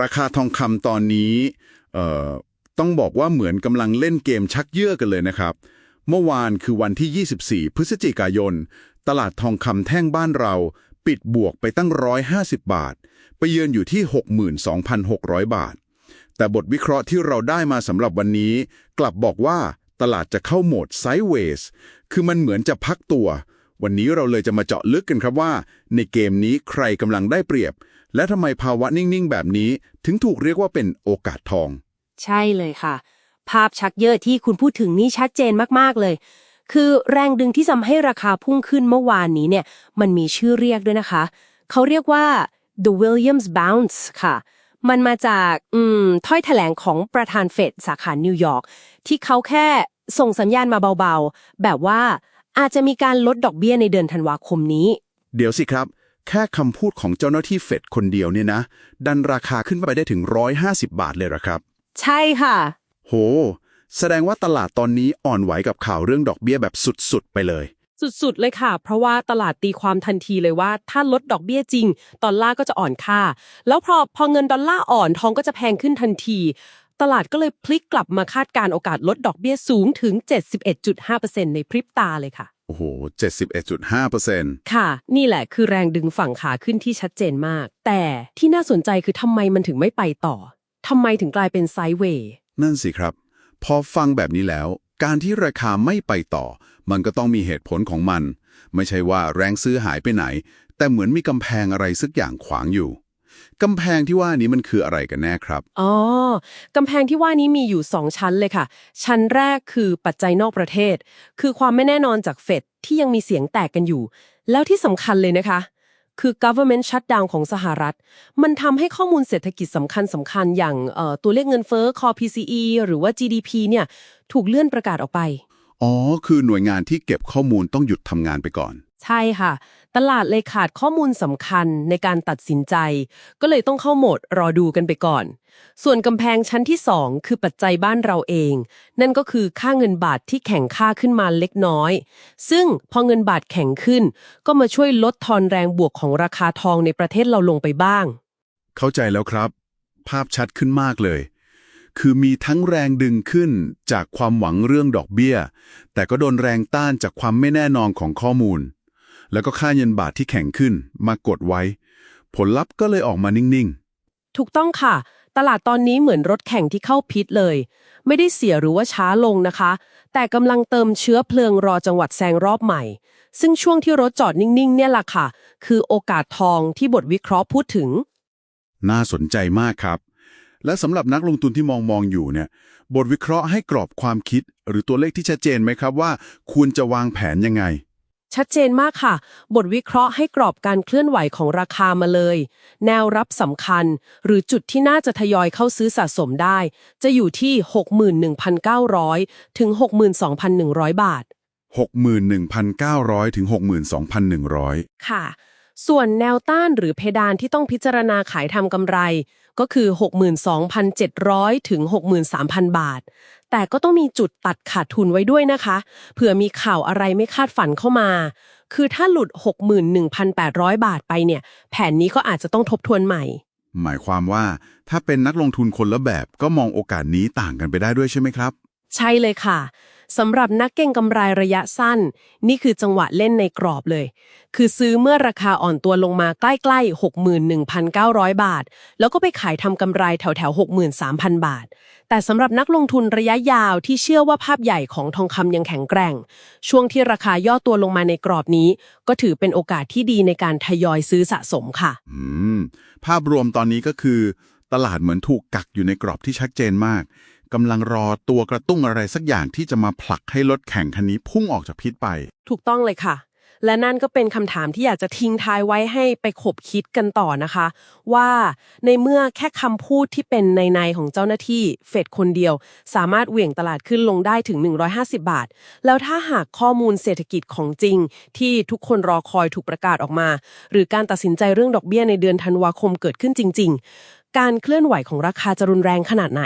ราคาทองคำตอนนี้ต้องบอกว่าเหมือนกำลังเล่นเกมชักเยื่อกันเลยนะครับ เมื่อวานคือวันที่ 24 พฤศจิกายน ตลาดทองคำแท่งบ้านเรา ปิดบวกไปตั้ง 150 บาท ไปเยือนอยู่ที่ 62,600 บาท แต่บทวิเคราะห์ที่เราได้มาสำหรับวันนี้ กลับบอกว่าตลาดจะเข้าโหมดไซด์เวย์คือมันเหมือนจะพักตัว วันนี้เราเลยจะมาเจาะลึกกันครับว่า ในเกมนี้ใครกำลังได้เปรียบ และทำไมภาวะนิ่ง ๆ แบบนี้ ถึงถูกเรียกว่าเป็นโอกาสทอง ใช่เลยค่ะ ภาพชักเยอะที่คุณพูดถึงนี่ชัดเจนมาก ๆ เลย คือแรงดึงที่ทำให้ราคาพุ่งขึ้นเมื่อวานนี้เนี่ย มันมีชื่อเรียกด้วยนะคะ เขาเรียกว่า the Williams bounce ค่ะ มันมาจากอืมถ้อยแถลงของประธานเฟดสาขานิวยอร์กที่เขาแค่ส่งสัญญาณมาเบาๆ แบบว่า อาจจะมีการลดดอกเบี้ยในเดือนธันวาคมนี้ เดี๋ยวสิครับ แค่คำพูดของเจ้าหน้าที่เฟดคนเดียวเนี่ยนะ ดันราคาขึ้นไปได้ถึง 150 บาทเลยเหรอครับ ใช่ค่ะ โห แสดงว่าตลาดตอนนี้อ่อนไหวกับข่าวเรื่องดอกเบี้ยแบบสุดๆไปเลยสุดๆ เลยค่ะ เพราะว่าตลาดตีความทันทีเลยว่า ถ้าลดดอกเบี้ยจริง ดอลลาร์ก็จะอ่อนค่า แล้วพอพอเงินดอลลาร์อ่อนทองก็จะแพงขึ้นทันที ตลาดก็เลยพลิกกลับมาคาดการณ์โอกาสลดดอกเบี้ยสูงถึง 71.5%ในพริบตาเลยค่ะ โอ้โห 71.5%ค่ะ นี่แหละคือแรงดึงฝั่งขาขึ้นที่ชัดเจนมาก แต่ที่น่าสนใจคือทำไมมันถึงไม่ไปต่อทำไมถึงกลายเป็นไซด์เวย์นั่นสิครับ พอฟังแบบนี้แล้ว การที่ราคาไม่ไปต่อ มันก็ต้องมีเหตุผลของมัน ไม่ใช่ว่าแรงซื้อหายไปไหน แต่เหมือนมีกำแพงอะไรสักอย่างขวางอยู่ กำแพงที่ว่านี้มันคืออะไรกันแน่ครับ อ๋อ กำแพงที่ว่านี้มีอยู่ 2 ชั้นเลยค่ะ ชั้นแรกคือปัจจัยนอกประเทศ คือความไม่แน่นอนจากเฟดที่ยังมีเสียงแตกกันอยู่ แล้วที่สำคัญเลยนะคะ คือ government shutdown ของสหรัฐ มันทำให้ข้อมูลเศรษฐกิจสำคัญสำคัญอย่างตัวเลขเงินเฟ้อ core PCE หรือว่า GDP เนี่ย ถูกเลื่อนประกาศออกไป อ๋อ คือหน่วยงานที่เก็บข้อมูลต้องหยุดทำงานไปก่อน ใช่ค่ะ ตลาดเลยขาดข้อมูลสำคัญในการตัดสินใจ ก็เลยต้องเข้าโหมดรอดูกันไปก่อน ส่วนกำแพงชั้นที่ 2 คือปัจจัยบ้านเราเอง นั่นก็คือค่าเงินบาทที่แข็งค่าขึ้นมาเล็กน้อย ซึ่งพอเงินบาทแข็งขึ้น ก็มาช่วยลดทอนแรงบวกของราคาทองในประเทศเราลงไปบ้าง เข้าใจแล้วครับ ภาพชัดขึ้นมากเลย คือมีทั้งแรงดึงขึ้นจากความหวังเรื่องดอกเบี้ย แต่ก็โดนแรงต้านจากความไม่แน่นอนของข้อมูล แล้วก็ค่าเงินบาทที่แข็งขึ้นมากดไว้ ผลลัพธ์ก็เลยออกมานิ่งถูกต้องค่ะ ตลาดตอนนี้เหมือนรถแข่งที่เข้าพิษเลย ไม่ได้เสียหรือว่าช้าลงนะคะ แต่กำลังเติมเชื้อเพลิงรอจังหวัดแซงรอบใหม่ ซึ่งช่วงที่รถจอดนิ่งๆ เนี่ยแหละค่ะ คือโอกาสทองที่บทวิเคราะห์พูดถึงๆน่าสนใจมากครับ และสำหรับนักลงทุนที่มองมองอยู่เนี่ยบทวิเคราะห์ให้กรอบความคิด หรือตัวเลขที่ชัดเจนไหมครับว่า ควรจะวางแผนยังไง ชัดเจนมากค่ะ บทวิเคราะห์ให้กรอบการเคลื่อนไหวของราคามาเลย แนวรับสำคัญ หรือจุดที่น่าจะทยอยเข้าซื้อสะสมได้ จะอยู่ที่ 61,900 ถึง 62,100 บาท 61,900 ถึง 62,100 ค่ะ ส่วนแนวต้านหรือเพดานที่ต้องพิจารณาขายทำกำไร ก็คือ 62,700 ถึง 63,000 บาท แต่ก็ต้องมีจุดตัดขาดทุนไว้ด้วยนะคะ เผื่อมีข่าวอะไรไม่คาดฝันเข้ามา คือถ้าหลุด 61,800 บาทไปเนี่ย แผนนี้ก็อาจจะต้องทบทวนใหม่ หมายความว่าถ้าเป็นนักลงทุนคนละแบบก็มองโอกาสนี้ต่างกันไปได้ด้วยใช่ไหมครับ ใช่เลยค่ะ สำหรับนักเก็งกำไรระยะสั้น นี่คือจังหวะเล่นในกรอบเลย คือซื้อเมื่อราคาอ่อนตัวลงมาใกล้ๆ 61,900 บาท แล้วก็ไปขายทำกำไรแถวๆ 63,000 บาท แต่สำหรับนักลงทุนระยะยาวที่เชื่อว่าภาพใหญ่ของทองคำยังแข็งแกร่ง ช่วงที่ราคาย่อตัวลงมาในกรอบนี้ ก็ถือเป็นโอกาสที่ดีในการทยอยซื้อสะสมค่ะอืมภาพรวมตอนนี้ก็คือ ตลาดเหมือนถูกกักอยู่ในกรอบที่ชัดเจนมาก กำลังรอตัวกระตุ้งอะไรสักอย่างที่จะมาผลักให้รถแข่งคันนี้พุ่งออกจากพิษไป ถูกต้องเลยค่ะ และนั่นก็เป็นคำถามที่อยากจะทิ้งท้ายไว้ให้ไปขบคิดกันต่อนะคะ ว่าในเมื่อแค่คำพูดที่เป็นในในๆของเจ้าหน้าที่เฟดคนเดียว สามารถเหวี่ยงตลาดขึ้นลงได้ถึง 150 บาท แล้วถ้าหากข้อมูลเศรษฐกิจของจริง ที่ทุกคนรอคอยถูกประกาศออกมา หรือการตัดสินใจเรื่องดอกเบี้ยในเดือนธันวาคมเกิดขึ้นจริง ๆ การเคลื่อนไหวของราคาจะรุนแรงขนาดไหน